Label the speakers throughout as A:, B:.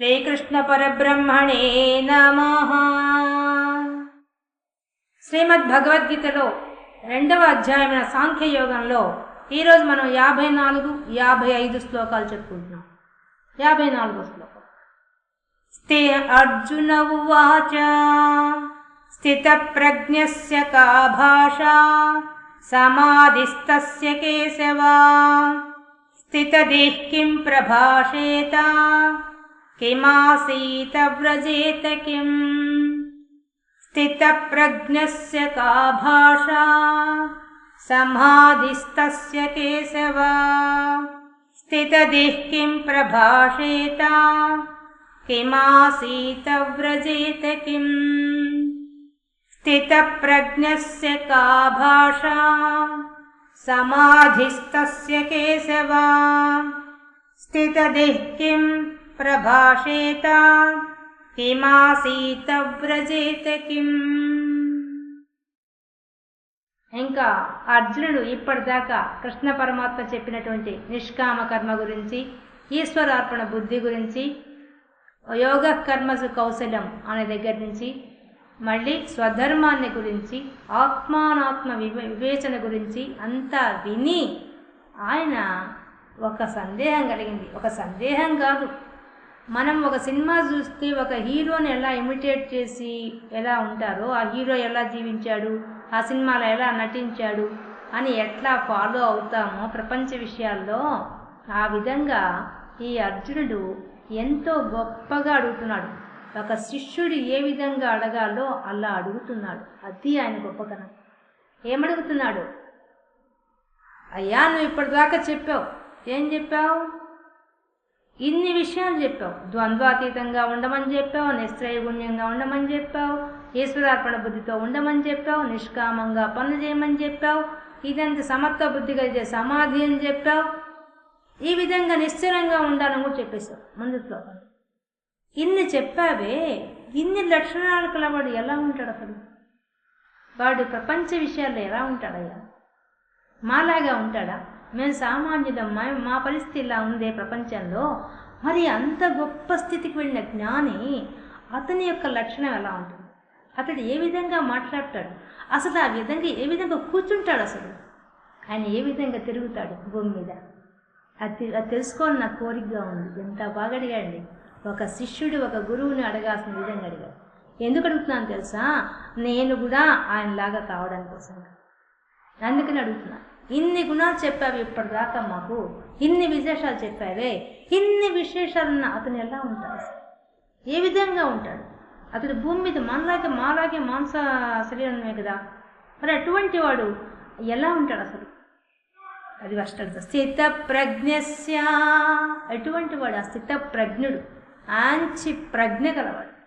A: శ్రీకృష్ణపరబ్రహ్మణే నమ. శ్రీమద్ భగవద్గీతలో రెండవ అధ్యాయమైన సాంఖ్యయోగంలో ఈరోజు మనం యాభై నాలుగు యాభై ఐదు శ్లోకాలు చెప్పుకుంటున్నాం. యాభై నాలుగో శ్లోకం. స్థే అర్జున ఉవాచ స్థితప్రజ్ఞస్య కా భాష సమాధిస్తస్య కేశవా స్థితదేహ్కిం ప్రభాషేత किमासीत व्रजेत किम्? स्थितप्रज्ञस्य का भाषा? समाधिस्तस्य केशव? स्थितदिः किं प्रभाषेत? किमासीत व्रजेत किम्? स्थितप्रज्ञस्य का भाषा? समाधिस्तस्य केशव? स्थितदिः किम् ప్రభాషేత కిమాసీత వ్రజేత కిం ఇంకా అర్జునుడు ఇప్పటిదాకా కృష్ణ పరమాత్మ చెప్పినటువంటి నిష్కామ కర్మ గురించి ఈశ్వరార్పణ బుద్ధి గురించి యోగ కర్మసు కౌశలం అనే దగ్గర నుంచి మళ్ళీ స్వధర్మాన్ని గురించి ఆత్మానాత్మ వివేచన గురించి అంతా విని ఆయన ఒక సందేహం కలిగింది. ఒక సందేహం కాదు. మనం ఒక సినిమా చూస్తే ఒక హీరోని ఎలా ఇమిటేట్ చేసి ఎలా ఉంటారో ఆ హీరో ఎలా జీవించాడు ఆ సినిమాలో ఎలా నటించాడు అని ఎట్లా ఫాలో అవుతామో ప్రపంచ విషయాల్లో ఆ విధంగా ఈ అర్జునుడు ఎంతో గొప్పగా అడుగుతున్నాడు. ఒక శిష్యుడు ఏ విధంగా అడగాలో అలా అడుగుతున్నాడు. అది ఆయన గొప్పతనం. ఏమడుగుతున్నాడు? అయ్యా నువ్వు ఇప్పటిదాకా చెప్పావు. ఏం చెప్పావు? ఇన్ని విషయాలు చెప్పావు. ద్వంద్వాతీతంగా ఉండమని చెప్పావు నిశ్చయగుణ్యంగా ఉండమని చెప్పావు ఈశ్వరార్పణ బుద్ధితో ఉండమని చెప్పావు నిష్కామంగా పనులు చేయమని చెప్పావు ఇదంతా సమత్వ బుద్ధి కలిగే సమాధి అని చెప్పావు. ఈ విధంగా నిశ్చలంగా ఉండాలని కూడా చెప్పేశావు. ముందు ఇన్ని చెప్పావే ఇన్ని లక్షణాలు కలవాడు ఎలా ఉంటాడు అసలు? వాడు ప్రపంచ విషయాల్లో ఎలా ఉంటాడయ్యా? మాలాగా ఉంటాడా? మేము సామాన్యులం మా మా పరిస్థితి ఇలా ఉందే ప్రపంచంలో. మరి అంత గొప్ప స్థితికి వెళ్ళిన జ్ఞాని అతని యొక్క లక్షణం ఎలా ఉంటుంది? అతడు ఏ విధంగా మాట్లాడతాడు? అసలు ఆ విధంగా ఏ విధంగా కూర్చుంటాడు అసలు? ఆయన ఏ విధంగా తిరుగుతాడు భూమి మీద? అది అది తెలుసుకోవాలని నాకు కోరికగా ఉంది. ఎంత బాగా అడిగాడండి. ఒక శిష్యుడు ఒక గురువుని అడగాల్సిన విధంగా అడిగాడు. ఎందుకు అడుగుతున్నాను తెలుసా? నేను కూడా ఆయనలాగా కావడం కోసం అందుకని అడుగుతున్నాను ఇన్ని గుణాలు చెప్పావు ఇప్పటిదాకా మాకు. ఇన్ని విశేషాలు చెప్పావే. ఇన్ని విశేషాలున్న అతను ఎలా ఉంటాడు? ఏ విధంగా ఉంటాడు? అతడు భూమి మీద మనలాగే మాలాగే మాంస శరీరమే కదా. మరి అటువంటి వాడు ఎలా ఉంటాడు అసలు? అది ఫస్ట్ స్థిత ప్రజ్ఞస్య అటువంటి వాడు ఆ స్థిత ప్రజ్ఞుడు ఆంచి ప్రజ్ఞ గలవాడు.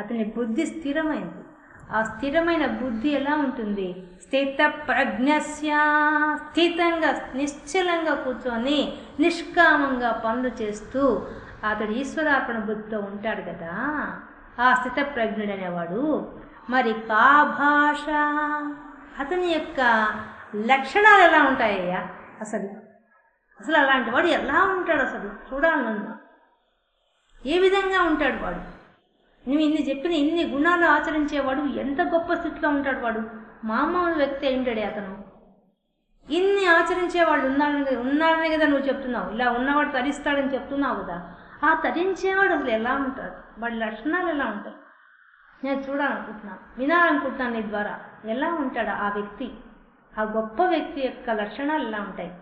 A: అతని బుద్ధి స్థిరమైంది. ఆ స్థిరమైన బుద్ధి ఎలా ఉంటుంది? స్థిత ప్రజ్ఞస్య స్థితంగా నిశ్చలంగా కూర్చొని నిష్కామంగా పనులు చేస్తూ అతడు ఈశ్వరార్పణ బుద్ధితో ఉంటాడు కదా? ఆ స్థిత ప్రజ్ఞుడు అనేవాడు మరి కా భాష? అతని యొక్క లక్షణాలు ఎలా ఉంటాయ్యా? అసలు అసలు అలాంటి వాడు ఎలా ఉంటాడు అసలు? చూడాలి నన్ను. ఏ విధంగా ఉంటాడు వాడు? నువ్వు ఇన్ని చెప్పిన ఇన్ని గుణాలు ఆచరించేవాడు ఎంత గొప్ప స్థితిలో ఉంటాడు వాడు? మామూలు వ్యక్తి ఏంటాడే అతను. ఇన్ని ఆచరించే వాళ్ళు ఉన్నారని ఉన్నారని కదా నువ్వు చెప్తున్నావు. ఇలా ఉన్నవాడు తరిస్తాడని చెప్తున్నావు కదా. ఆ తరించేవాడు అసలు ఎలా ఉంటాడు? వాడి లక్షణాలు ఎలా ఉంటాయి? నేను చూడాలనుకుంటున్నాను వినాలనుకుంటున్నాను నీ ద్వారా. ఎలా ఉంటాడా ఆ వ్యక్తి? ఆ గొప్ప వ్యక్తి యొక్క లక్షణాలు ఎలా ఉంటాయి?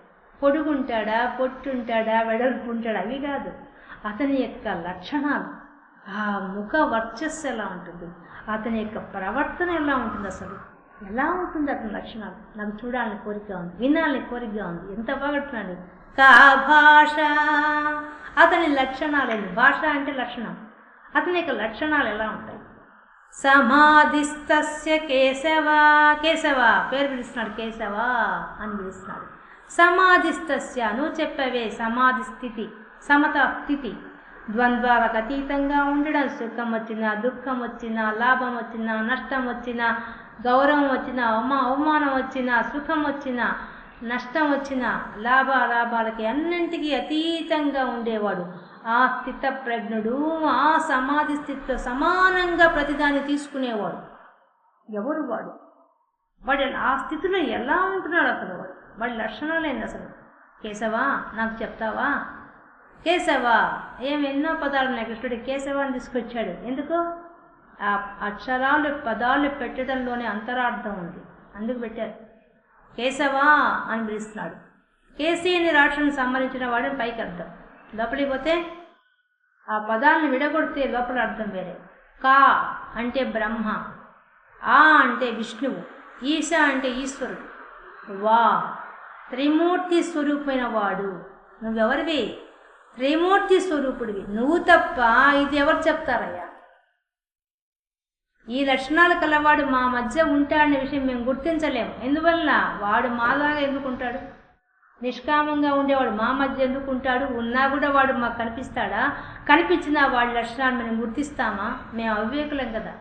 A: పొడుగుంటాడా పొట్టుంటాడా వెడల్పు ఉంటాడా అవి కాదు. అతని యొక్క లక్షణాలు. ఆ ముఖ వర్చస్సు ఎలా ఉంటుంది? అతని యొక్క ప్రవర్తన ఎలా ఉంటుంది అసలు? ఎలా ఉంటుంది అతని లక్షణాలు? నాకు చూడాలని కోరిక ఉంది వినాలని కోరికగా ఉంది ఎంత బాగుంటున్నాను కా భాష? అతని లక్షణాలు ఏంటి? భాష అంటే లక్షణం. అతని యొక్క లక్షణాలు ఎలా ఉంటాయి? సమాధిస్తస్య కేశవ కేశవ పేరు పిలుస్తున్నాడు కేశవ అని పిలుస్తున్నాడు. సమాధిస్తస్య నువ్వు చెప్పవే సమాధి స్థితి సమత స్థితి ద్వంద్వాలకు అతీతంగా ఉండడం సుఖం వచ్చినా దుఃఖం వచ్చినా లాభం వచ్చినా నష్టం వచ్చినా గౌరవం వచ్చినా అవమా అవమానం వచ్చినా సుఖం వచ్చినా నష్టం వచ్చినా లాభ లాభాలకి అన్నింటికీ అతీతంగా ఉండేవాడు. ఆ స్థిత ప్రజ్ఞుడు ఆ సమాధి స్థితితో సమానంగా ప్రతిదాన్ని తీసుకునేవాడు. ఎవరు వాడు? వాడు ఆ స్థితిలో ఎలా ఉంటున్నాడు అసలు వాడు? వాడి లక్షణాలేంది అసలు? కేశవా నాకు చెప్తావా? కేశవ ఏం ఎన్నో పదాలు ఉన్నాయి కృష్ణుడు. కేశవాన్ని తీసుకొచ్చాడు. ఎందుకు? ఆ అక్షరాలు పదాలు పెట్టడంలోనే అంతరార్థం ఉంది. అందుకు పెట్టారు. కేశవా అని పిలుస్తున్నాడు. కేసీ అని రాష్ట్రానికి సంబంధించిన వాడిని పైకి అర్థం. లోపలికి పోతే ఆ పదాలను విడగొడితే లోపల అర్థం వేరే. కా అంటే బ్రహ్మ ఆ అంటే విష్ణువు ఈశ అంటే ఈశ్వరుడు. వా త్రిమూర్తి స్వరూపమైన వాడు. నువ్వెవరివి? త్రిమూర్తి స్వరూపుడివి. నువ్వు తప్ప ఇది ఎవరు చెప్తారయ్యా? ఈ లక్షణాలు కలవాడు మా మధ్య ఉంటాడనే విషయం మేము గుర్తించలేము. ఎందువల్ల? వాడు మాలాగా ఎందుకుంటాడు? నిష్కామంగా ఉండేవాడు మా మధ్య ఎందుకుంటాడు? ఉన్నా కూడా వాడు మాకు కనిపిస్తాడా? కనిపించినా వాడి లక్షణాలు మేము గుర్తిస్తామా? మేము అవివేకులం కదా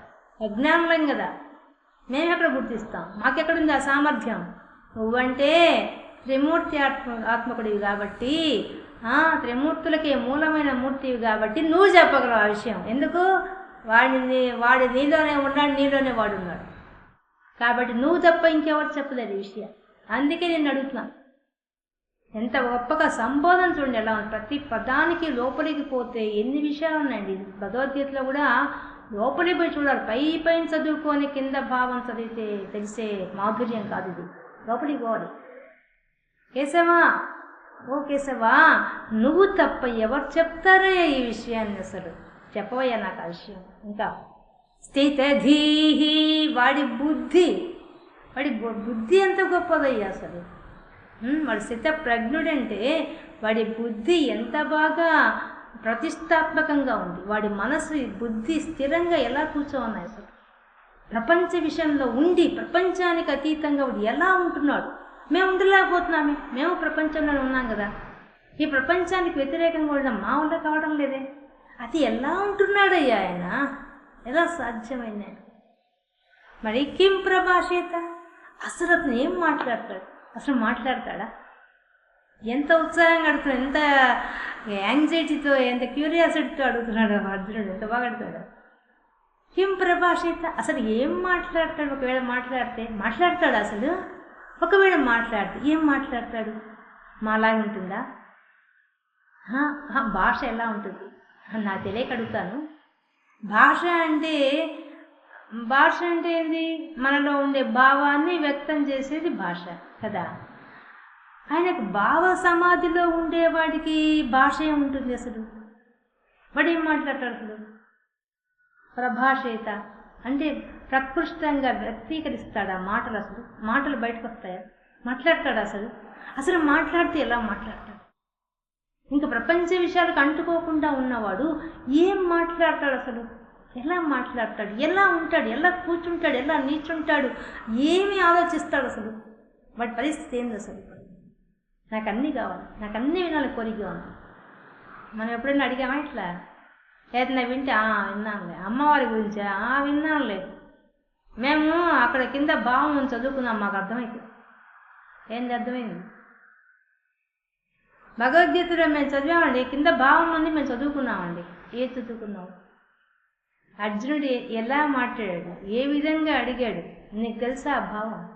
A: అజ్ఞానులం కదా. మేము ఎక్కడ గుర్తిస్తాం? మాకెక్కడుంది ఆ సామర్థ్యం? నువ్వంటే త్రిమూర్తి ఆత్మ ఆత్మకుడివి కాబట్టి త్రిమూర్తులకే మూలమైన మూర్తివి కాబట్టి నువ్వు చెప్పగలవు ఆ విషయం. ఎందుకు? వాడిని వాడి నీలోనే ఉన్నాడు నీలోనే వాడు ఉన్నాడు. కాబట్టి నువ్వు తప్ప ఇంకెవరు చెప్పలేదు ఈ విషయం. అందుకే నేను అడుగుతున్నాను ఎంత గొప్పగా సంబోధన చూడండి ఎలా ఉంది. ప్రతి పదానికి లోపలికి పోతే ఎన్ని విషయాలు ఉన్నాయండి. భగవద్గీతలో కూడా లోపలికి పోయి చూడాలి. పై పైన చదువుకొని కింద భావం చదివితే తెలిసే మాధుర్యం కాదు ఇది. లోపలికి పోవాలి. కేశవా ఓ కేశవా నువ్వు తప్ప ఎవరు చెప్తారయ్యా ఈ విషయాన్ని అసలు? చెప్పవయ్యా నాకు ఆ విషయం. ఇంకా. స్థితధీహి వాడి బుద్ధి. వాడి బు- బుద్ధి ఎంత గొప్పదయ్యా అసలు? వాడు వాడి స్థిత ప్రజ్ఞుడంటే వాడి బుద్ధి ఎంత బాగా ప్రతిష్టాత్మకంగా ఉంది. వాడి మనసు బుద్ధి స్థిరంగా ఎలా కూర్చోన్నాయి అసలు? ప్రపంచ విషయంలో ఉండి ప్రపంచానికి అతీతంగా వాడు ఎలా ఉంటున్నాడు? మేము ఉండలేకపోతున్నామే. మేము ప్రపంచంలో ఉన్నాం కదా. ఈ ప్రపంచానికి వ్యతిరేకంగా ఉండడం మా వల్ల కావడం లేదే. అది ఎలా ఉంటున్నాడయ్యా ఆయన? ఎలా సాధ్యమైన మరి కిం ప్రభాషేత అసలు అతను ఏం మాట్లాడతాడు? అసలు మాట్లాడతాడా? ఎంత ఉత్సాహంగా అడుగుతున్నాడు ఎంత యాంగ్జైటీతో ఎంత క్యూరియాసిటీతో అడుగుతున్నాడు అర్జునుడు? ఎంత బాగా అడుగుతాడు కిం ప్రభాషిత అసలు ఏం మాట్లాడతాడు? ఒకవేళ మాట్లాడితే మాట్లాడతాడు అసలు? ఒకవేళ మాట్లాడితే ఏం మాట్లాడతాడు? మాలాగా ఉంటుందా? భాష ఎలా ఉంటుంది? నాకు తెలియక అడుగుతాను. భాష అంటే భాష అంటే ఏంది? మనలో ఉండే భావాన్ని వ్యక్తం చేసేది భాష కదా? ఆయనకు భావ సమాధిలో ఉండేవాడికి భాష ఏముంటుంది అసలు. వాడు ఏం మాట్లాడతాడు అసలు? ప్రభాషేత. అంటే ప్రకృష్టంగా వ్యక్తీకరిస్తాడా మాటలు అసలు. మాటలు బయటకు వస్తాయా? మాట్లాడతాడు అసలు? అసలు మాట్లాడితే ఎలా మాట్లాడతాడు? ఇంకా ప్రపంచ విషయాలకు అంటుకోకుండా ఉన్నవాడు ఏం మాట్లాడతాడు అసలు? ఎలా మాట్లాడతాడు? ఎలా ఉంటాడు? ఎలా కూర్చుంటాడు? ఎలా నీచుంటాడు ఏమి ఆలోచిస్తాడు అసలు? వాటి పరిస్థితి ఏంది అసలు నాకు అన్నీ కావాలి. నాకు అన్నీ వినాలి కోరిక ఉంది. మనం ఎప్పుడైనా అడిగామా ఇట్లా? ఏదైనా వింటే "ఆ, అమ్మవారి గురించా "ఆ, విన్నానులే. మేము అక్కడ కింద భావం చదువుకున్నాం మాకు అర్థమైంది. ఏంది అర్థమైంది? భగవద్గీతలో మేము చదివామండి కింద భావం ఉంది మేము చదువుకున్నామండి. ఏ చదువుకున్నాం అర్జునుడు ఎలా మాట్లాడాడు? ఏ విధంగా అడిగాడు? నీకు తెలుసా ఆ భావం?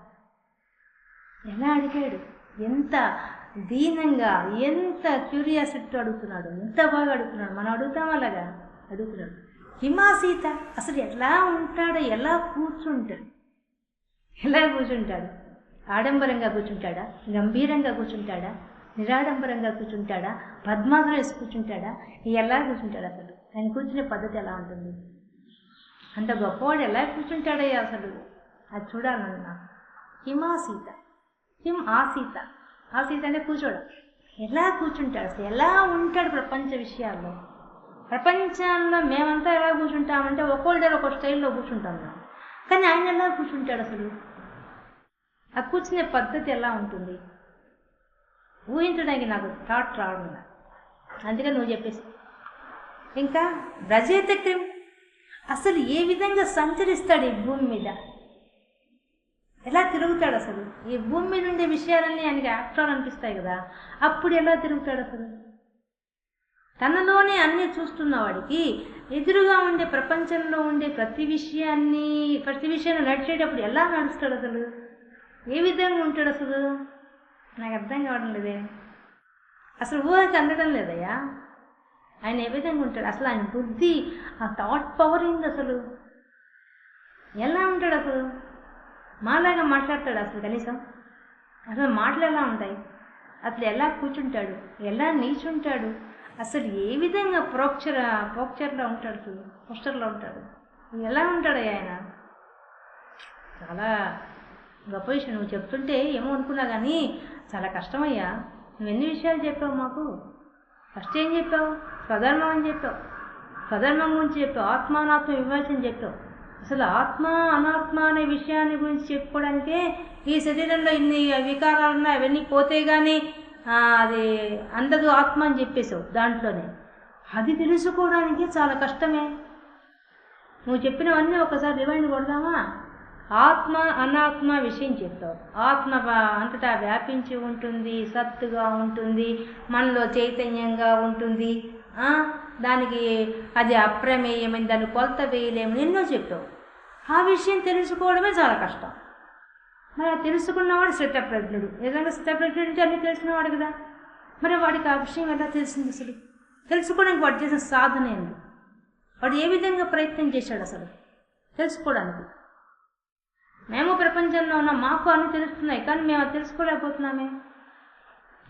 A: ఎలా అడిగాడు? ఎంత దీనంగా ఎంత క్యూరియాసిటీ అడుగుతున్నాడు? ఎంత బాగా అడుగుతున్నాడు? మనం అడుగుతాం అలాగా అడుగుతున్నాడు. హిమాసీత అసలు ఎలా ఉంటాడో ఎలా కూర్చుంటాడు? ఎలా కూర్చుంటాడు? ఆడంబరంగా కూర్చుంటాడా? గంభీరంగా కూర్చుంటాడా? నిరాడంబరంగా కూర్చుంటాడా? పద్మాసనం వేసి కూర్చుంటాడా? ఎలా కూర్చుంటాడు అసలు? ఆయన కూర్చునే పద్ధతి ఎలా ఉంటుంది? అంత గొప్పవాడు ఎలా కూర్చుంటాడయ్యా అసలు? అది చూడాలని నాకు హిమా సీత. హిమ్ ఆ సీత. ఆ సీత అంటే కూర్చోడు. ఎలా కూర్చుంటాడు అసలు? ఎలా ఉంటాడు ప్రపంచ విషయాల్లో? ప్రపంచంలో మేమంతా ఎలా కూర్చుంటామంటే ఒక్కొక్కరి దగ్గర ఒక స్టైల్లో కూర్చుంటాం మేము. కానీ ఆయన ఎలా కూర్చుంటాడు అసలు? ఆ కూర్చునే పద్ధతి ఎలా ఉంటుంది? ఊహించడానికి నాకు థాట్ రావడం అందుకని నువ్వు చెప్పేసి. ఇంకా రజేత క్రిమ్ అసలు ఏ విధంగా సంచరిస్తాడు ఈ భూమి మీద? ఎలా తిరుగుతాడు అసలు? ఈ భూమి మీద ఉండే విషయాలన్నీ ఆయనకి యాక్టర్ అనిపిస్తాయి కదా. అప్పుడు ఎలా తిరుగుతాడు అసలు? తనలోనే అన్నీ చూస్తున్నవాడికి ఎదురుగా ఉండే ప్రపంచంలో ఉండే ప్రతి విషయాన్ని ప్రతి విషయాన్ని నడిచేటప్పుడు ఎలా నడుస్తాడు అసలు? ఏ విధంగా ఉంటాడు అసలు? నాకు అర్థం కావడం లేదే. అసలు ఊరికి అందడం లేదయ్యా. ఆయన ఏ విధంగా ఉంటాడు? అసలు ఆయన బుద్ధి ఆ థాట్ పవర్ ఏంది అసలు? ఎలా ఉంటాడు అసలు? మాలాగా మాట్లాడతాడు అసలు కనీసం? అసలు మాటలు ఎలా ఉంటాయి? అసలు ఎలా కూర్చుంటాడు? ఎలా నీచుంటాడు అసలు ఏ విధంగా ప్రోక్చర్ ప్రోక్చర్లో ఉంటాడు పోస్టర్లో ఉంటాడు. ఎలా ఉంటాడు ఆయన? చాలా గొప్ప విషయం. నువ్వు చెప్తుంటే ఏమో అనుకున్నా కానీ చాలా కష్టమయ్యా. నువ్వెన్ని విషయాలు చెప్పావు మాకు? ఫస్ట్ ఏం చెప్పావు? స్వధర్మం అని చెప్పావు. స్వధర్మం గురించి చెప్పావు. ఆత్మానాత్మ విమర్శన చెప్పావు. అసలు ఆత్మ అనాత్మ అనే విషయాన్ని గురించి చెప్పుకోవడానికే ఈ శరీరంలో ఇన్ని వికారాలు ఉన్నాయి అవన్నీ పోతే కానీ అది అందదు ఆత్మ అని చెప్పేసావు దాంట్లోనే. అది తెలుసుకోవడానికి చాలా కష్టమే. నువ్వు చెప్పినవన్నీ ఒకసారి రివైండ్ కొడదామా? ఆత్మ అనాత్మ విషయం చెప్పావు. ఆత్మ అంతటా వ్యాపించి ఉంటుంది సత్తుగా ఉంటుంది మనలో చైతన్యంగా ఉంటుంది. దానికి అది అప్రమేయమని దాన్ని కొలత వేయలేమని ఎన్నో చెప్పావు. ఆ విషయం తెలుసుకోవడమే చాలా కష్టం. మరి అది తెలుసుకున్నవాడు స్థితప్రజ్ఞుడు ఏదైనా స్థితప్రజ్ఞుడు అంటే అన్నీ తెలిసినవాడు కదా. మరి వాడికి ఆ విషయం ఎలా తెలిసింది అసలు? తెలుసుకోవడానికి వాడు చేసిన సాధన ఏంది? వాడు ఏ విధంగా ప్రయత్నం చేశాడు అసలు? తెలుసుకోవడానికి. మేము ప్రపంచంలో ఉన్న మాకు అన్ని తెలుస్తున్నాయి కానీ మేము తెలుసుకోలేకపోతున్నామే.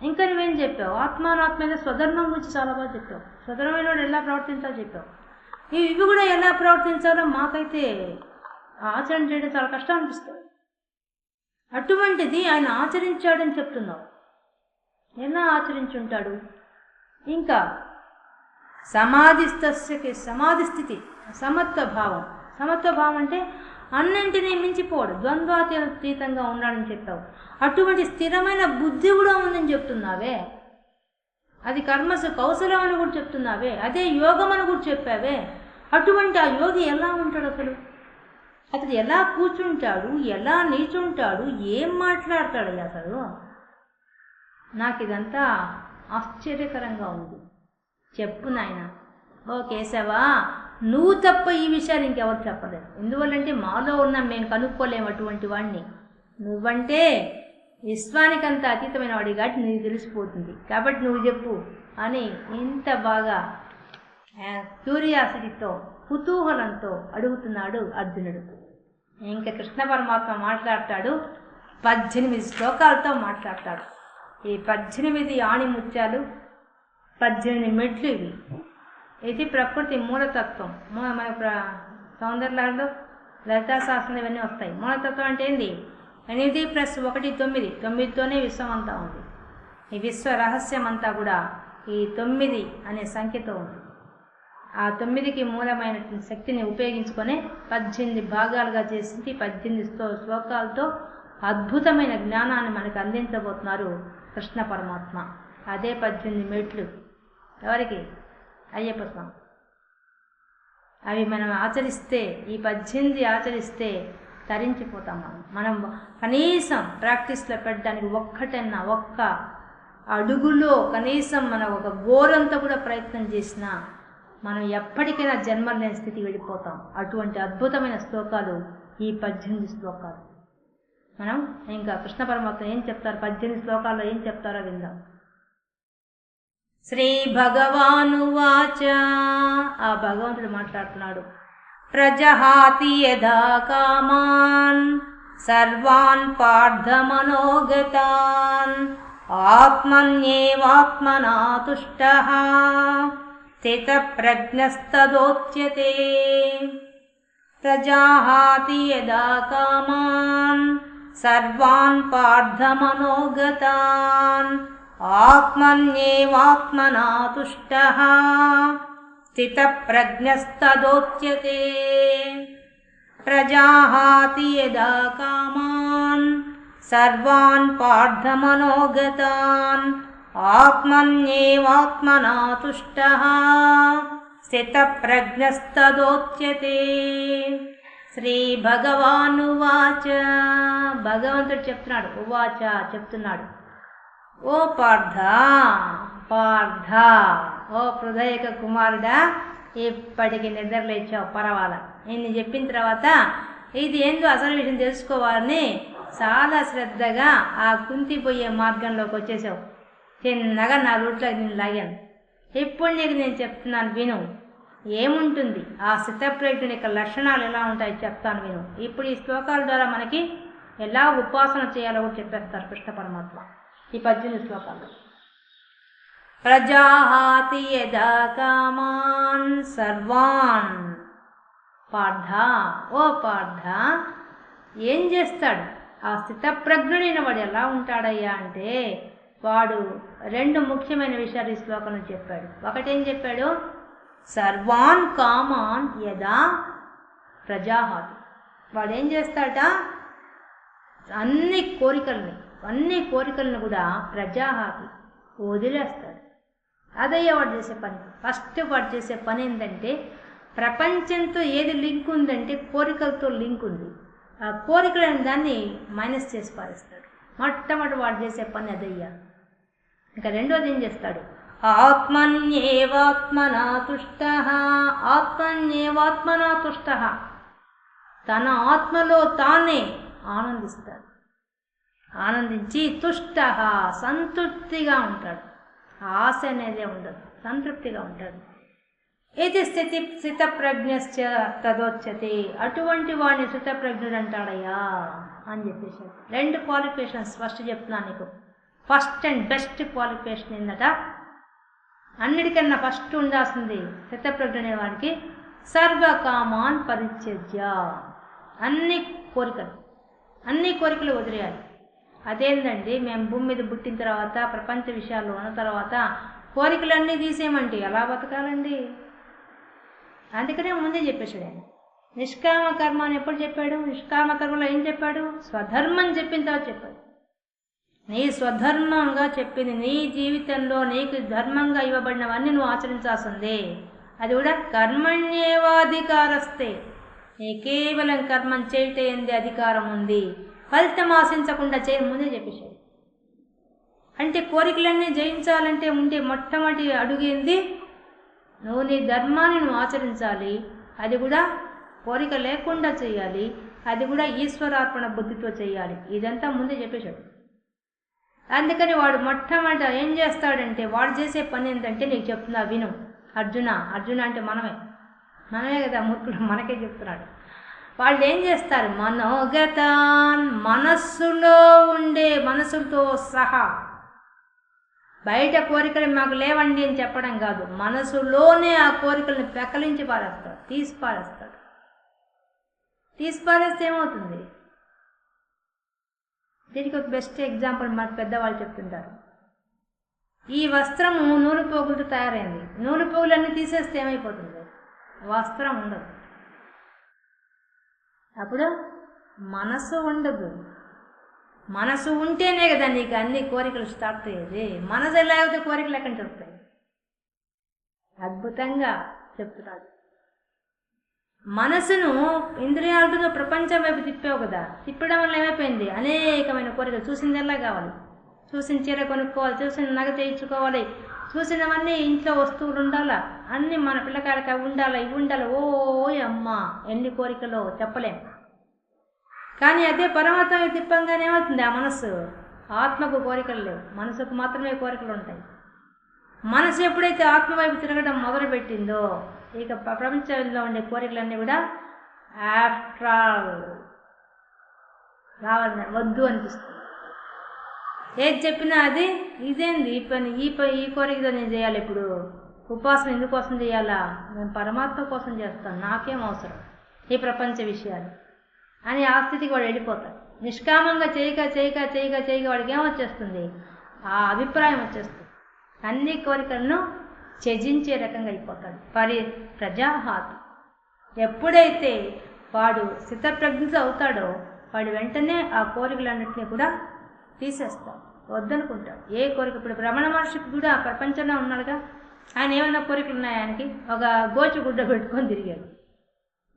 A: ఇంకా నువ్వేం చెప్పావు? ఆత్మానాత్మ మీద స్వధర్మం గురించి చాలా బాగా చెప్పావు. స్వధర్మైన వాడు ఎలా ప్రవర్తించాలో చెప్పావు. ఇవి ఇవి కూడా ఎలా ప్రవర్తించాలో మాకైతే ఆచరణ చేయడం చాలా కష్టం అనిపిస్తుంది. అటువంటిది ఆయన ఆచరించాడని చెప్తున్నావు. ఎలా ఆచరించుంటాడు? ఇంకా సమాధిస్తస్యకి సమాధి స్థితి సమత్వ భావం. సమత్వ భావం అంటే అన్నింటినీ మించిపోడు ద్వంద్వాతీతంగా ఉన్నాడని చెప్పావు అటువంటి స్థిరమైన బుద్ధి కూడా ఉందని చెప్తున్నావే. అది కర్మసు కౌశలం అని కూడా చెప్తున్నావే. అదే యోగం అని కూడా చెప్పావే. అటువంటి ఆ యోగి ఎలా ఉంటాడు అసలు? అతడు ఎలా కూర్చుంటాడు ఎలా నీచుంటాడు ఏం మాట్లాడతాడు అసలు? నాకు ఇదంతా ఆశ్చర్యకరంగా ఉంది. చెప్పు నాయన. ఓ కేశవా నువ్వు తప్ప ఈ విషయాలు ఇంకెవరు చెప్పలేదు ఎందువల్లంటే మాలో ఉన్న మేము కనుక్కోలేము అటువంటి వాడిని నువ్వంటే విశ్వానికంత అతీతమైన వాడి కాబట్టి నీకు తెలిసిపోతుంది. కాబట్టి నువ్వు చెప్పు అని ఇంత బాగా క్యూరియాసిటీతో కుతూహలంతో అడుగుతున్నాడు అర్జునుడు. ఇంకా కృష్ణ పరమాత్మ మాట్లాడతాడు. పద్దెనిమిది శ్లోకాలతో మాట్లాడతాడు. ఈ పద్దెనిమిది ఆణిముత్యాలు పద్దెనిమిది మెట్లు ఇవి. ఇది ప్రకృతి మూలతత్వం. మూ- మన ప్ర సౌందర్యాల్లో లలితా శాస్త్రం ఇవన్నీ వస్తాయి. మూలతత్వం అంటే ఏంది? ఎనిమిది ప్లస్ ఒకటి తొమ్మిది. తొమ్మిదితోనే విశ్వం అంతా ఉంది. ఈ విశ్వ రహస్యం అంతా కూడా ఈ తొమ్మిది అనే సంఖ్యతో ఉంది. ఆ తొమ్మిదికి మూలమైన శక్తిని ఉపయోగించుకొని పద్దెనిమిది భాగాలుగా చేసింది పద్దెనిమిది శ్లో శ్లోకాలతో అద్భుతమైన జ్ఞానాన్ని మనకు అందించబోతున్నారు కృష్ణ పరమాత్మ. అదే పద్దెనిమిది మెట్లు. ఎవరికి? అయ్యప్ప స్వామి. అవి మనం ఆచరిస్తే ఈ పద్దెనిమిది ఆచరిస్తే తరించిపోతాం మనం. మనం కనీసం ప్రాక్టీస్లో పెట్టడానికి ఒక్కటన్నా ఒక్క అడుగులో కనీసం మనం ఒక గోరంతా కూడా ప్రయత్నం చేసినా మనం ఎప్పటికైనా జన్మలేని స్థితి వెళ్ళిపోతాం. అటువంటి అద్భుతమైన శ్లోకాలు ఈ పద్దెనిమిది శ్లోకాలు. మనం ఇంకా కృష్ణ పరమాత్మ ఏం చెప్తారు? పద్దెనిమిది శ్లోకాల్లో ఏం చెప్తారో విందాం. శ్రీ భగవానువాచ ఆ భగవంతుడు మాట్లాడుతున్నాడు. ప్రజహాతి యథా కామాన్ సర్వాన్ పార్థమనోగతాన్ ఆత్మన్యేవాత్మనా తుష్ట स्थितप्रज्ञस्तदोच्यते। प्रजाहाति यदा कामान् सर्वान् पार्थमनोगतान् आत्मन्येवात्मना तुष्टः। स्थितप्रज्ञस्तदोच्यते। प्रजाहाति यदा कामान् सर्वान् पार्थमनोगतान् ఆత్మన్యేవాత్మనా తుష్ట స్థితప్రజ్ఞస్తదోచ్యతే శ్రీ భగవానువాచ భగవంతుడు చెప్తున్నాడు ఉవాచ చెప్తున్నాడు। ఓ పార్థ పార్థ ఓ హృదయక కుమారుడా ఇప్పటికి నిద్రలేచావు పర్వాలా. నేను చెప్పిన తర్వాత ఇది ఏందో అసలు విషయం తెలుసుకోవాలని చాలా శ్రద్ధగా ఆ కుంతిపోయే మార్గంలోకి వచ్చేసావు. తిన్నగా నా రూట్లోకి నేను లాగాను. ఇప్పుడు నీకు నేను చెప్తున్నాను విను. ఏముంటుంది? ఆ సిద్ధప్రజ్ఞుని యొక్క లక్షణాలు ఎలా ఉంటాయో చెప్తాను విను. ఇప్పుడు ఈ శ్లోకాల ద్వారా మనకి ఎలా ఉపాసన చేయాలో కూడా చెప్పేస్తారు కృష్ణ పరమాత్మ. ఈ పద్దెనిమిది శ్లోకాలు. ప్రజాహాతి యదా కామాన్ సర్వాన్. పార్థ ఓ పార్థ ఏం చేస్తాడు? ఆ స్థితప్రజ్ఞుడైన వాడు ఎలా ఉంటాడయ్యా అంటే వాడు రెండు ముఖ్యమైన విషయాలు ఈ శ్లోకంలో చెప్పాడు. ఒకటేం చెప్పాడు? సర్వాన్ కామాన్ యదా ప్రజాహాతి. వాడు ఏం చేస్తాట అన్ని కోరికల్ని అన్ని కోరికలను కూడా ప్రజాహాతి వదిలేస్తాడు. అదయ్యా వాడు చేసే పని. ఫస్ట్ వాడు చేసే పని ఏంటంటే ప్రపంచంతో ఏది లింక్ ఉందంటే కోరికలతో లింక్ ఉంది. ఆ కోరికలను దాన్ని మైనస్ చేసి పారేస్తాడు. మొట్టమొదటి వాడు చేసే పని అదయ్యా. ఇంకా రెండోది ఏం చేస్తాడు? ఆత్మన్యేవాత్మనాతుష్ట ఆత్మన్యేవాత్మనాతుష్ట. తన ఆత్మలో తానే ఆనందిస్తాడు. ఆనందించి తుష్ట సంతృప్తిగా ఉంటాడు. ఆశ అనేదే ఉండదు సంతృప్తిగా ఉంటాడు. ఇది స్థితి స్థితప్రజ్ఞశ్చ తదోచ్యతే అటువంటి వాడిని స్థితప్రజ్ఞుడు అంటాడయ్యా అని చెప్పేసి రెండు క్వాలిఫికేషన్స్ ఫస్ట్ చెప్తున్నాను నీకు. ఫస్ట్ అండ్ బెస్ట్ క్వాలిఫికేషన్ ఏందట? అన్నిటికన్నా ఫస్ట్ ఉండాల్సింది స్థితప్రజ్ఞుడే అనేవాడికి సర్వకామాన్ పరిచర్య అన్ని కోరికలు అన్ని కోరికలు వదిలేయాలి. అదేందండి మేము భూమి మీద పుట్టిన తర్వాత ప్రపంచ విషయాలు ఉన్న తర్వాత కోరికలన్నీ తీసేయమండి ఎలా బతకాలండి? అందుకనే ముందే చెప్పేశాడు ఆయన. నిష్కామ కర్మ అని ఎప్పుడు చెప్పాడు? నిష్కామ కర్మలో ఏం చెప్పాడు? స్వధర్మం చెప్పిన తర్వాత చెప్పాడు. నీ స్వధర్మంగా చెప్పింది నీ జీవితంలో నీకు ధర్మంగా ఇవ్వబడినవన్నీ నువ్వు ఆచరించాల్సిందే. అది కూడా కర్మణ్యేవాధికారస్తే. నీ కేవలం కర్మం చేయట ఎందే అధికారం ఉంది. ఫలితం ఆశించకుండా చేయ ముందే చెప్పేశాడు. అంటే కోరికలన్నీ జయించాలంటే ఉంటే మొట్టమొదటి అడుగేంది నువ్వు నీ ధర్మాన్ని నువ్వు ఆచరించాలి. అది కూడా కోరిక లేకుండా చేయాలి. అది కూడా ఈశ్వరార్పణ బుద్ధితో చేయాలి. ఇదంతా ముందే చెప్పేశాడు. అందుకని వాడు మొట్టమొదట ఏం చేస్తాడంటే వాడు చేసే పని ఏంటంటే నీకు చెప్తున్నా విను. అర్జున అర్జున అంటే మనమే. మనమే కదా మూర్ఖుడు మనకే చెప్తున్నాడు. వాళ్ళు ఏం చేస్తారు? మనోగతాన్ మనస్సులో ఉండే మనసుతో సహా. బయట కోరికలు మాకు లేవండి అని చెప్పడం కాదు. మనసులోనే ఆ కోరికలను పెకలించి పారేస్తాడు తీసి పారేస్తాడు తీసి పారేస్తే ఏమవుతుంది? దీనికి ఒక బెస్ట్ ఎగ్జాంపుల్ మన పెద్దవాళ్ళు చెప్తుంటారు. ఈ వస్త్రము నూనె పోగులతో తయారైంది. నూనె పోగులన్నీ తీసేస్తే ఏమైపోతుంది? వస్త్రం ఉండదు. అప్పుడు మనసు ఉండదు. మనసు ఉంటేనే కదా నీకు అన్ని కోరికలు స్టార్ట్ అయ్యేది. మనసు లేకపోతే కోరికలు ఎక్కడ చెప్తాయి అద్భుతంగా చెప్తున్నాడు మనసును ఇంద్రియాలతో ప్రపంచం వైపు తిప్పావు కదా తిప్పడం వల్ల ఏమైపోయింది? అనేకమైన కోరికలు. చూసిందల్లా కావాలి? చూసిన చీర కొనుక్కోవాలి చూసిన నగ చేయించుకోవాలి చూసినవన్నీ ఇంట్లో వస్తువులు ఉండాలా? అన్నీ మన పిల్లకాయలకి అవి ఉండాలి? ఇవి ఉండాలి? ఓ అమ్మ ఎన్ని కోరికలు చెప్పలేం. కానీ అదే పరమాత్మ తిప్పంగానే ఏమవుతుంది? ఆ మనసు ఆత్మకు కోరికలు లేవు. మనసుకు మాత్రమే కోరికలు ఉంటాయి. మనసు ఎప్పుడైతే ఆత్మ వైపు తిరగడం మొదలుపెట్టిందో ఇక ప్రపంచంలో ఉండే కోరికలన్నీ కూడా ఆఫ్టర్ ఆల్ రావాలి వద్దు అనిపిస్తుంది. ఏది చెప్పినా అది ఇదేంది? ఈ పని ఈ పని ఈ కోరికతో నేను చేయాలి ఇప్పుడు. ఉపాసన ఎందుకోసం చేయాలా? నేను పరమాత్మ కోసం చేస్తాను. నాకేం అవసరం ఈ ప్రపంచ విషయాలు అని ఆ స్థితికి వాడు వెళ్ళిపోతాడు. నిష్కామంగా చేయక చేయక చేయక చేయక వాడికి ఏమొచ్చేస్తుంది ఆ అభిప్రాయం వచ్చేస్తుంది. అన్ని కోరికలను త్యజించే రకంగా అయిపోతాడు. పరి ప్రజాహాతి. ఎప్పుడైతే వాడు స్థితప్రజ్ఞత అవుతాడో వాడు వెంటనే ఆ కోరికలన్నింటినీ కూడా తీసేస్తాడు. వద్దనుకుంటాడు. ఏ కోరిక? ఇప్పుడు రమణ మహర్షికి కూడా ప్రపంచంలో ఉన్నాడుగా. ఆయన ఏమైనా కోరికలు ఉన్నాయి ఆయనకి? ఒక గోచు గుడ్డ పెట్టుకొని తిరిగాడు.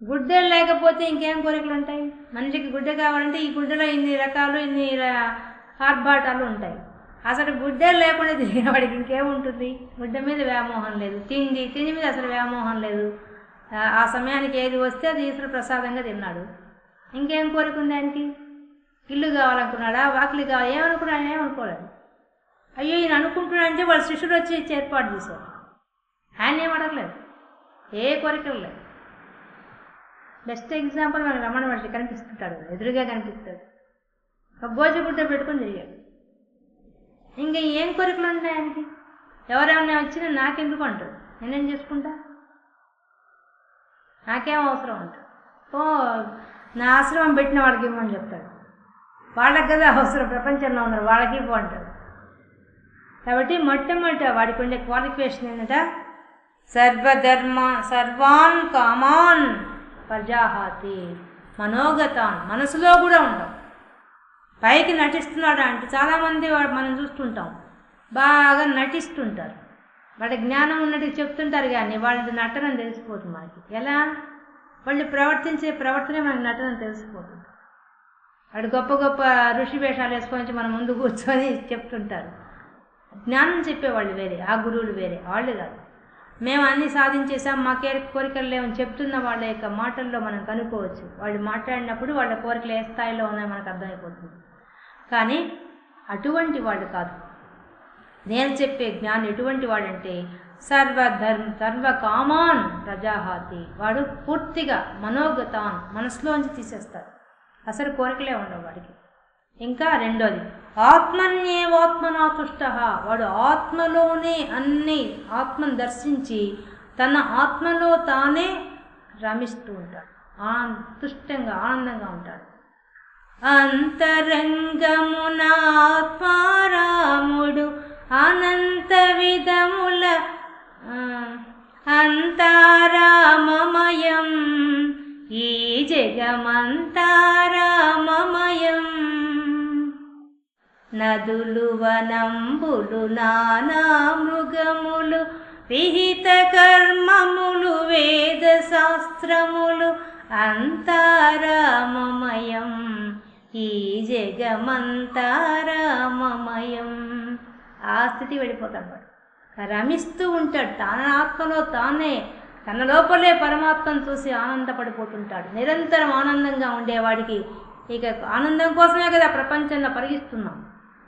A: గుడ్డే లేకపోతే ఇంకేం కోరికలు ఉంటాయి? మనిషికి గుడ్డ కావాలంటే ఈ గుడ్డలో ఇన్ని రకాలు ఇన్ని ఆర్భాటాలు ఉంటాయి. అసలు గుడ్డే లేకుండా తిరిగిన వాడికి ఇంకేముంటుంది? గుడ్డ మీద వ్యామోహం లేదు. తిండి తిండి మీద అసలు వ్యామోహం లేదు. ఆ- సమయానికి ఏది వస్తే అది ఈశ్వర ప్రసాదంగా తిన్నాడు. ఇంకేం కోరిక ఉంది ఆయనకి? ఇల్లు కావాలనుకున్నాడా? వాకిలి కావాలి? ఏమనుకున్నాడు? ఏమనుకోలేదు. అయ్యో ఈయన అనుకుంటున్నాడంటే వాళ్ళ శిష్యుడు వచ్చి ఏర్పాటు చేశారు ఆయన ఏం అడగలేదు. ఏ కోరికలు లేదు. బెస్ట్ ఎగ్జాంపుల్ మనకి రమణ మహర్షి కనిపిస్తుంటాడు. ఎదురుగా కనిపిస్తాడు. ఒక గోజగుడ్డ పెట్టుకొని తిరిగాడు. ఇంకా ఏం కోరికలు ఉంటాయి ఆయనకి? ఎవరేమన్నా వచ్చినా నాకెందుకు అంటాడు నేనేం చేసుకుంటా? నాకేం అవసరం అంటాడు ఓ నా ఆశ్రమం పెట్టిన వాడికి ఇవ్వమని చెప్తాడు. వాళ్ళకి కదా అవసరం ప్రపంచంలో ఉన్నారు వాళ్ళకి ఇవ్వు అంటాడు. కాబట్టి మొట్టమొదట వాడికి ఉండే క్వాలిఫికేషన్ ఏంటంట? సర్వధర్మ సర్వాన్ కామాన్ ప్రజాహాతి మనోగతాన్ మనసులో కూడా ఉండవు. పైకి నటిస్తున్నాడు అంటే చాలామంది మనం చూస్తుంటాం. బాగా నటిస్తుంటారు. వాళ్ళ జ్ఞానం ఉన్నట్టు చెప్తుంటారు కానీ వాళ్ళది నటన తెలిసిపోతుంది మనకి. ఎలా? వాళ్ళు ప్రవర్తించే ప్రవర్తనే మనకి నటన తెలిసిపోతుంది. వాడు గొప్ప గొప్ప ఋషి వేషాలు వేసుకొని మనం మన ముందు కూర్చొని చెప్తుంటారు. జ్ఞానం చెప్పేవాళ్ళు వేరే ఆ గురువులు వేరే వాళ్ళు కాదు. మేము అన్నీ సాధించేసాం మాకే కోరికలు లేవని చెప్తున్న వాళ్ళ యొక్క మాటల్లో మనం కనుక్కోవచ్చు. వాళ్ళు మాట్లాడినప్పుడు వాళ్ళ కోరికలు ఏ స్థాయిలో ఉన్నాయో మనకు అర్థమైపోతుంది. కానీ అటువంటి వాళ్ళు కాదు. నేను చెప్పే జ్ఞానం ఎటువంటి వాడంటే సర్వధర్మ సర్వకామాన్ ప్రజాహాతి వాడు పూర్తిగా మనోగతాన్ మనసులోంచి తీసేస్తాడు. అసలు కోరికలే ఉండవు వాడికి. ఇంకా రెండోది ఆత్మన్యేవాత్మనాతుష్ట. వాడు ఆత్మలోనే అన్ని ఆత్మను దర్శించి తన ఆత్మలో తానే రమిస్తూ ఉంటాడు. ఆ తుష్టంగా ఆనందంగా ఉంటాడు. అంతరంగమున ఆత్మారాముడు అనంత విధముల అంతారామమయం. ఈ జగమంతారామమయం. నదులు వనంబులు నానా మృగములు విహిత కర్మములు వేద శాస్త్రములు అంతారామమయం. ఈ జగమంతారామమయం. ఆ స్థితి వెళ్ళిపోతాడు వాడు. రమిస్తూ ఉంటాడు. తన ఆత్మలో తానే తన లోపలే పరమాత్మను చూసి ఆనందపడిపోతుంటాడు. నిరంతరం ఆనందంగా ఉండేవాడికి. ఇక ఆనందం కోసమే కదా ప్రపంచంలో పరిగిస్తున్నాం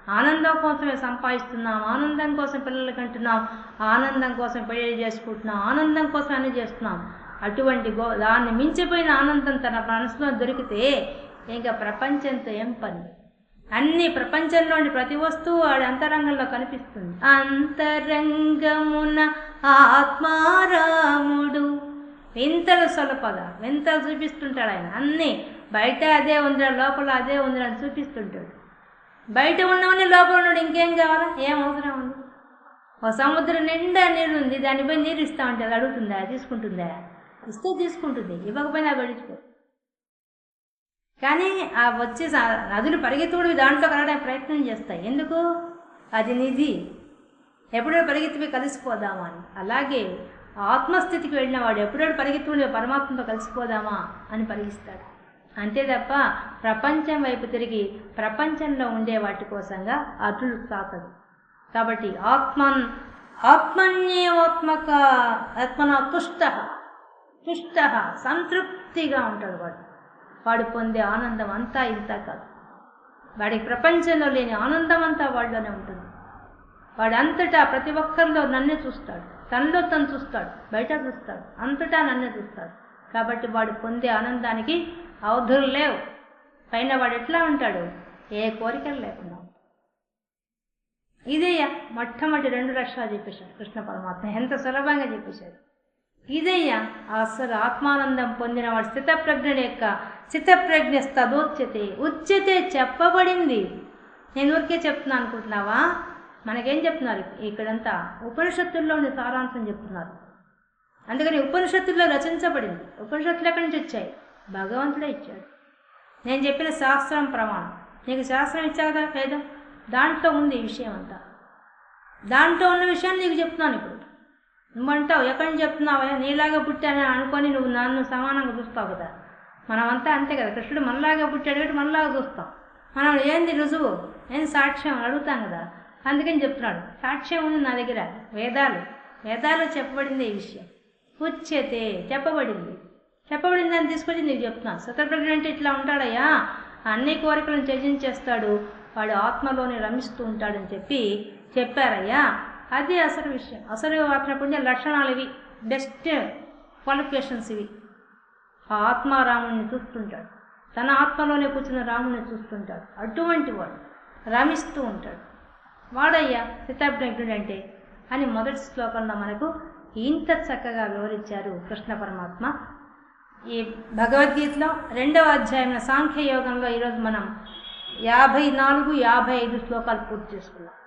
A: ఆనందం కోసమే సంపాదిస్తున్నాం ఆనందం కోసం పిల్లలు కంటున్నాం ఆనందం కోసం పెళ్ళి చేసుకుంటున్నాం ఆనందం కోసం అన్ని చేస్తున్నాం. అటువంటి గో దాన్ని మించిపోయిన ఆనందం తన మనసులో దొరికితే ఇంకా ప్రపంచంతో ఏం పని? అన్ని ప్రపంచంలోని ప్రతి వస్తువు వాడి అంతరంగంలో కనిపిస్తుంది. అంతరంగమున ఆత్మారాముడు. వింతలు సొలపగా వింతలు చూపిస్తుంటాడు ఆయన. అన్నీ బయట అదే ఉందిరా లోపల అదే ఉందిరా అని చూపిస్తుంటాడు. బయట ఉన్నవన్నీ లోపల ఉన్నాడు ఇంకేం కావాలా? ఏం అవసరం ఉంది? ఓ సముద్రం నిండా నీరు ఉంది దానిపై నీరు ఇస్తా ఉంటే అది అడుగుతుందా? తీసుకుంటుందా? ఇస్తే తీసుకుంటుంది. ఇవ్వకపోయినా గడిచిపో కానీ ఆ వచ్చే నదులు పరిగెత్తుడు దాంట్లో కలగడానికి ప్రయత్నం చేస్తాయి ఎందుకు? అది నిధి. ఎప్పుడో పరిగెత్తిపోయి కలిసిపోదామా అని. అలాగే ఆత్మస్థితికి వెళ్ళిన వాడు ఎప్పుడో పరిగెత్తుడు పరమాత్మతో కలిసిపోదామా అని పరిగిస్తాడు అంతే తప్ప ప్రపంచం వైపు తిరిగి ప్రపంచంలో ఉండే వాటి కోసంగా అటులు సాతదు కాబట్టి ఆత్మన్ ఆత్మన్యేవాత్మక ఆత్మన తుష్ట తుష్ట సంతృప్తిగా ఉంటాడు వాడు. వాడు పొందే ఆనందం అంతా ఇంత కాదు. వాడికి ప్రపంచంలో లేని ఆనందం అంతా వాడిలోనే ఉంటుంది. వాడు అంతటా ప్రతి ఒక్కరిలో నన్నే చూస్తాడు. తనలో తను చూస్తాడు. బయట చూస్తాడు. అంతటా నన్నే చూస్తాడు. కాబట్టి వాడు పొందే ఆనందానికి అవధులు లేవు. పైన వాడు ఎట్లా ఉంటాడు? ఏ కోరికలు లేకుండా ఉంటాడు. ఇదయ్యా మొట్టమొదటి రెండు లక్షలు చెప్పేశాడు కృష్ణ పరమాత్మ. ఎంత సులభంగా చెప్పేశాడు. ఇదయ్యా అసలు ఆత్మానందం పొందిన వాడు స్థితప్రజ్ఞుడి యొక్క స్థితప్రజ్ఞ స్తదోచ్యతే ఉచ్యతే చెప్పబడింది. నేను ఊరికే చెప్తున్నాను అనుకుంటున్నావా? మనకేం చెప్తున్నారు? ఇక్కడంతా ఉపనిషత్తుల్లోని సారాంశం చెప్తున్నారు. అందుకని ఉపనిషత్తుల్లో రచించబడింది. ఉపనిషత్తులు ఎక్కడి నుంచి వచ్చాయి? భగవంతుడే ఇచ్చాడు. నేను చెప్పిన శాస్త్రం ప్రమాణం. నీకు శాస్త్రం ఇచ్చా కదా వేదం? దాంట్లో ఉంది ఈ విషయం అంతా. దాంట్లో ఉన్న విషయాన్ని నీకు చెప్తున్నాను ఇప్పుడు. నువ్వంటావు ఎక్కడి నుంచి చెప్తున్నావా? నీలాగా పుట్టానని అనుకొని నువ్వు నన్ను సమానంగా చూస్తావు కదా. మనమంతా అంతే కదా. కృష్ణుడు మనలాగా పుట్టాడు కాబట్టి మనలాగా చూస్తాం. మనం ఏంది రుజువు? ఏంది సాక్ష్యం అడుగుతాం కదా. అందుకని చెప్తున్నాడు సాక్ష్యం ఉంది నా దగ్గర. వేదాలు. వేదాలు చెప్పబడింది ఈ విషయం. ఉచ్యతే చెప్పబడింది. చెప్పబడింది దాన్ని తీసుకొచ్చి నీకు చెప్తున్నాను శతప్రజ్ఞ అంటే ఇట్లా ఉంటాడయ్యా. అన్ని కోరికలను త్యజించేస్తాడు. వాడు ఆత్మలోనే రమిస్తూ ఉంటాడని చెప్పి చెప్పారయ్యా. అది అసలు విషయం. అసలు ఆత్మ పుణ్య లక్షణాలు ఇవి. బెస్ట్ క్వాలిఫికేషన్స్ ఇవి. ఆ ఆత్మారాముణ్ణి చూస్తుంటాడు. తన ఆత్మలోనే కూర్చున్న రాముణ్ణి చూస్తుంటాడు. అటువంటి వాడు. రమిస్తూ ఉంటాడు. వాడయ్యా శతాబ్దజ్ఞుడు అంటే. అని మొదటి శ్లోకంలో మనకు ఇంత చక్కగా వివరించారు కృష్ణ పరమాత్మ. ఈ భగవద్గీతలో రెండవ అధ్యాయం సాంఖ్య యోగంలో ఈరోజు మనం యాభై నాలుగు యాభై ఐదు శ్లోకాలు పూర్తి చేసుకున్నాం.